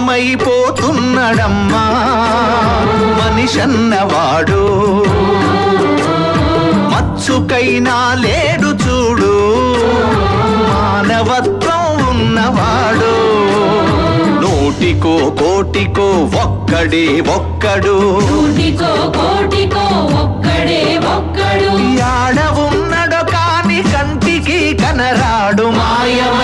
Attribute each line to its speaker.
Speaker 1: మాయమైపోతున్నడమ్మా మనిషన్నవాడు. మచ్చుకైనా లేడు చూడు. మానవత్వం ఉన్నవాడు. నూటికో కోటికో ఒక్కడే ఒక్కడు.
Speaker 2: నూటికో కోటికో ఒక్కడే ఒక్కడు.
Speaker 1: యాడ ఉన్నడో కాని కంటికి కనరాడు. మాయమ